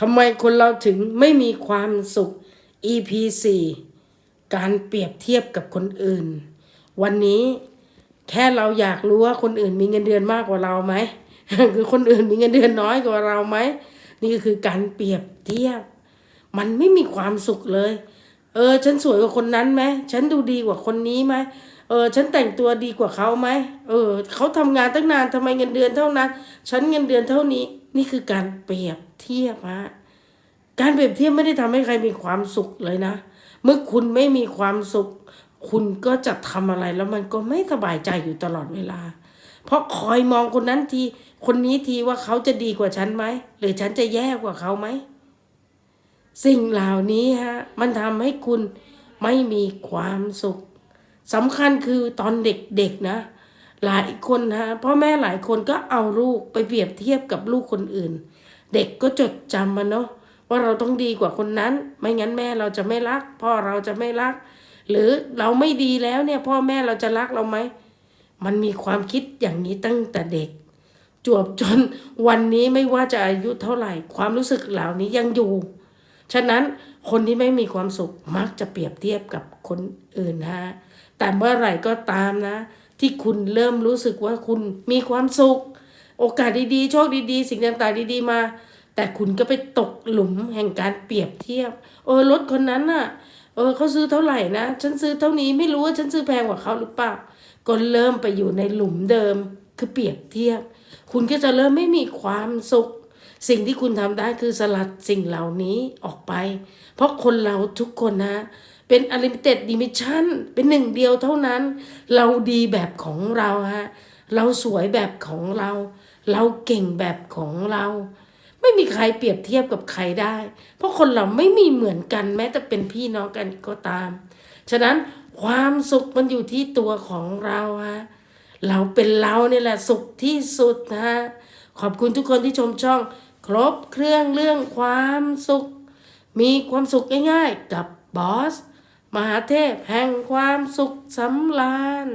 ทำไมคนเราถึงไม่มีความสุข EP 4การเปรียบเทียบกับคนอื่น วันนี้แค่เราอยากรู้ว่าคนอื่นมีเงินเดือนมากกว่าเราไหมคือคนอื่นมีเงินเดือนน้อยกว่าเราไหมนี่ก็คือการเปรียบเทียบ มันไม่มีความสุขเลย เออ ฉันสวยกว่าคนนั้นไหมฉันดูดีกว่าคนนี้ไหม เออฉันแต่งตัวดีกว่าเขาไหมเออเขาทำงานตั้งนานทำไมเงินเดือนเท่านั้น ฉันเงินเดือนเท่านี้ นี่คือการเปรียบเทียบฮะการเปรียบเทียบไม่ได้ทำให้ใครมีความสุขเลยนะ เมื่อคุณไม่มีความสุข คุณก็จะทำอะไรแล้วมันก็ไม่สบายใจอยู่ตลอดเวลา เพราะคอยมองคนนั้นที คนนี้ทีว่าเขาจะดีกว่าฉันไหมหรือฉันจะแย่กว่าเขาไหมสิ่งเหล่านี้ฮะมันทำให้คุณไม่มีความสุข สำคัญคือตอนเด็กๆนะ หลายคนฮะพ่อแม่หลายคนก็เอาลูกไปเปรียบเทียบกับลูกคนอื่น เด็กก็จดจำมันเนาะว่าเราต้องดีกว่าคนนั้น ไม่งั้นแม่เราจะไม่รัก พ่อเราจะไม่รัก หรือเราไม่ดีแล้วเนี่ย พ่อแม่เราจะรักเราไหมมันมีความคิดอย่างนี้ตั้งแต่เด็ก จวบจนวันนี้ไม่ว่าจะอายุเท่าไหร่ ความรู้สึกเหล่านี้ยังอยู่ ฉะนั้น คนที่ไม่มีความสุขมักจะเปรียบเทียบกับคนอื่นฮะแต่เมื่อไหร่ก็ตามนะ ที่คุณเริ่มรู้สึกว่าคุณมีความสุข โอกาสดีๆ โชคดีๆ สิ่งต่างๆดีๆมา แต่คุณก็ไปตกหลุมแห่งการเปรียบเทียบ เออรถคนนั้นน่ะ เออเขาซื้อเท่าไหร่นะ ฉันซื้อเท่านี้ไม่รู้ว่าฉันซื้อแพงกว่าเขาหรือเปล่าก็เริ่มไปอยู่ในหลุมเดิมคือเปรียบเทียบ คุณก็จะเริ่มไม่มีความสุข สิ่งที่คุณทำได้คือสลัดสิ่งเหล่านี้ออกไป เพราะคนเราทุกคนนะ เป็นอลิมิเต็ดดิมิชันเป็นหนึ่งเดียวเท่านั้น เราดีแบบของเราฮะเราสวยแบบของเรา เราเก่งแบบของเรา ไม่มีใครเปรียบเทียบกับใครได้ เพราะคนเราไม่มีเหมือนกันแม้แต่เป็นพี่น้องกันก็ตาม ฉะนั้นความสุขมันอยู่ที่ตัวของเราฮะเราเป็นเราเนี่ยแหละสุขที่สุดนะฮะขอบคุณทุกคนที่ชมช่อง ครบเครื่องเรื่องความสุข มีความสุขง่ายๆกับบอส มหาเทพแห่งความสุขสำราญ